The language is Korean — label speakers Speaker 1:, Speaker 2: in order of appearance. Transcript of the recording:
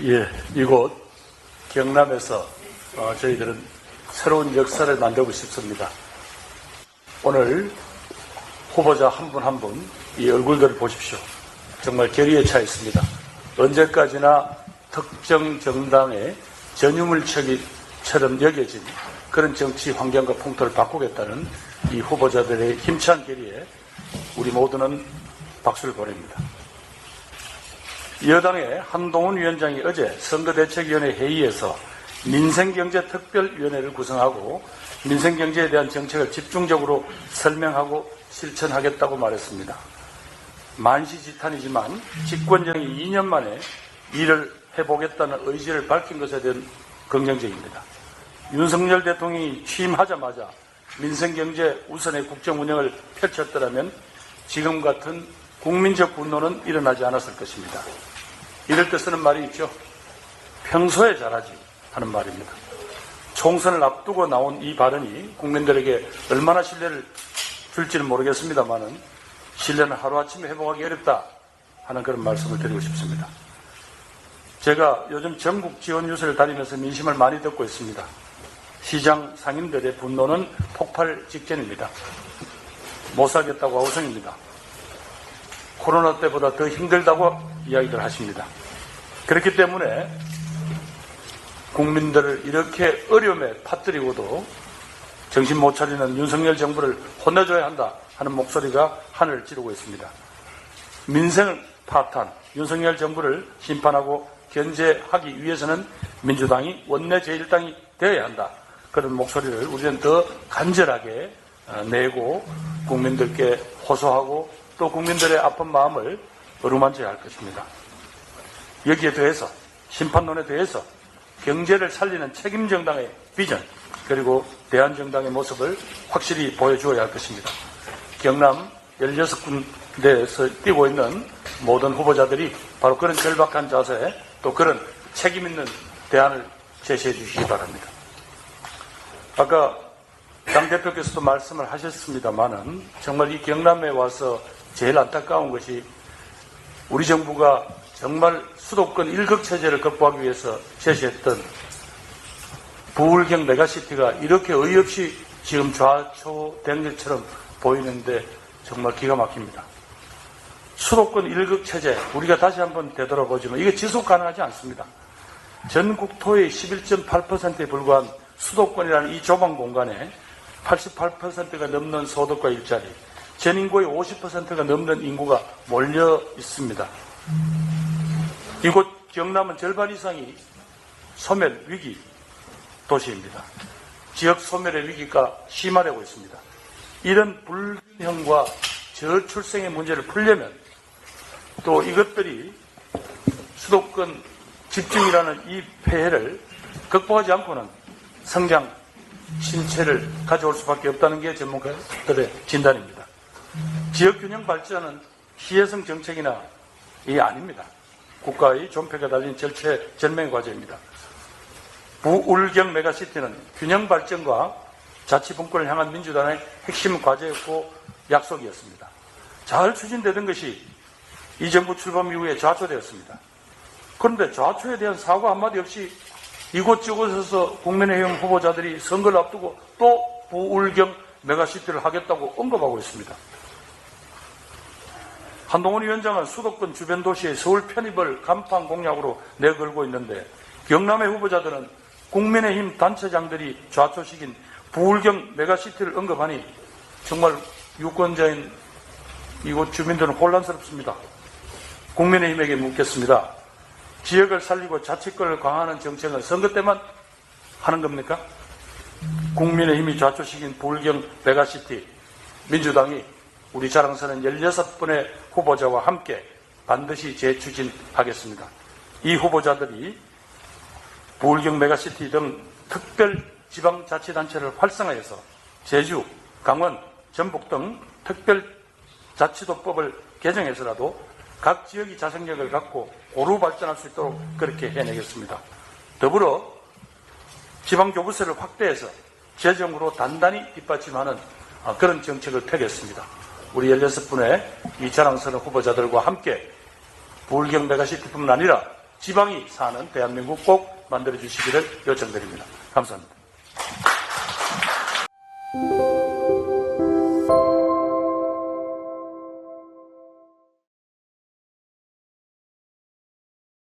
Speaker 1: 예, 이곳 경남에서 어, 저희들은 새로운 역사를 만들고 싶습니다. 오늘 후보자 한 분 한 분 이 얼굴들을 보십시오. 정말 결의에 차 있습니다. 언제까지나 특정 정당의 전유물처럼 여겨진 그런 정치 환경과 풍토를 바꾸겠다는 이 후보자들의 힘찬 결의에 우리 모두는 박수를 보냅니다. 여당의 한동훈 위원장이 어제 선거대책위원회 회의에서 민생경제특별위원회를 구성하고 민생경제에 대한 정책을 집중적으로 설명하고 실천하겠다고 말했습니다. 만시지탄이지만 집권정이 2년 만에 일을 해보겠다는 의지를 밝힌 것에 대한 긍정적입니다. 윤석열 대통령이 취임하자마자 민생경제 우선의 국정 운영을 펼쳤더라면 지금 같은 국민적 분노는 일어나지 않았을 것입니다. 이럴 때 쓰는 말이 있죠. 평소에 잘하지 하는 말입니다. 총선을 앞두고 나온 이 발언이 국민들에게 얼마나 신뢰를 줄지는 모르겠습니다만은 신뢰는 하루아침에 회복하기 어렵다 하는 그런 말씀을 드리고 싶습니다. 제가 요즘 전국 지원 뉴스를 다니면서 민심을 많이 듣고 있습니다. 시장 상인들의 분노는 폭발 직전입니다. 못 살겠다고 아우성입니다. 코로나 때보다 더 힘들다고 이야기를 하십니다. 그렇기 때문에 국민들을 이렇게 어려움에 파뜨리고도 정신 못 차리는 윤석열 정부를 혼내줘야 한다 하는 목소리가 하늘을 찌르고 있습니다. 민생을 파탄 윤석열 정부를 심판하고 견제하기 위해서는 민주당이 원내 제1당이 되어야 한다. 그런 목소리를 우리는 더 간절하게 어, 내고 국민들께 호소하고 또 국민들의 아픈 마음을 어루만져야 할 것입니다. 여기에 대해서 심판론에 대해서 경제를 살리는 책임 정당의 비전 그리고 대한정당의 모습을 확실히 보여주어야 할 것입니다. 경남 16군데에서 뛰고 있는 모든 후보자들이 바로 그런 절박한 자세 또 그런 책임 있는 대안을 제시해 주시기 바랍니다. 아까 당대표께서도 말씀을 하셨습니다만은 정말 이 경남에 와서 제일 안타까운 것이 우리 정부가 정말 수도권 일극 체제를 극복하기 위해서 제시했던 부울경 메가시티가 이렇게 어이없이 지금 좌초된 것처럼 보이는데 정말 기가 막힙니다. 수도권 일극 체제 우리가 다시 한번 되돌아보지만 이게 지속 가능하지 않습니다. 전 국 토의 11.8%에 불과한 수도권이라는 이 좁은 공간에 88%가 넘는 소득과 일자리, 전 인구의 50%가 넘는 인구가 몰려 있습니다. 이곳 경남은 절반 이상이 소멸 위기 도시입니다. 지역 소멸의 위기가 심화되고 있습니다. 이런 불균형과 저출생의 문제를 풀려면 또 이것들이 수도권 집중이라는 이 폐해를 극복하지 않고는 성장 신체를 가져올 수밖에 없다는 게 전문가들의 진단입니다. 지역균형 발전은 피해성 정책이나 이 아닙니다. 국가의 존폐가 달린 절체 절명의 과제입니다. 부울경 메가시티는 균형 발전과 자치 분권을 향한 민주당의 핵심 과제였고 약속이었습니다. 잘 추진되던 것이 이 정부 출범 이후에 좌초되었습니다. 그런데 좌초에 대한 사과 한마디 없이 이곳저곳에서 국민의힘 후보자들이 선거를 앞두고 또 부울경 메가시티를 하겠다고 언급하고 있습니다. 한동훈 위원장은 수도권 주변 도시의 서울 편입을 간판 공약으로 내걸고 있는데 경남의 후보자들은 국민의힘 단체장들이 좌초식인 부울경 메가시티를 언급하니 정말 유권자인 이곳 주민들은 혼란스럽습니다. 국민의힘에게 묻겠습니다. 지역을 살리고 자치권을 강화하는 정책은 선거 때만 하는 겁니까? 국민의힘이 좌초식인 부울경 메가시티 민주당이 우리 자랑스러운 16분의 후보자와 함께 반드시 재추진하겠습니다. 이 후보자들이 부울경 메가시티 등 특별 지방자치단체를 활성화해서 제주, 강원, 전북 등 특별 자치도법을 개정해서라도 각 지역이 자생력을 갖고 고루 발전할 수 있도록 그렇게 해내겠습니다. 더불어 지방교부세를 확대해서 재정으로 단단히 뒷받침하는 아, 그런 정책을 펴겠습니다. 우리 16분의 이 자랑스러운 후보자들과 함께 부울경 메가시티뿐만 아니라 지방이 사는 대한민국 꼭 만들어 주시기를 요청드립니다. 감사합니다.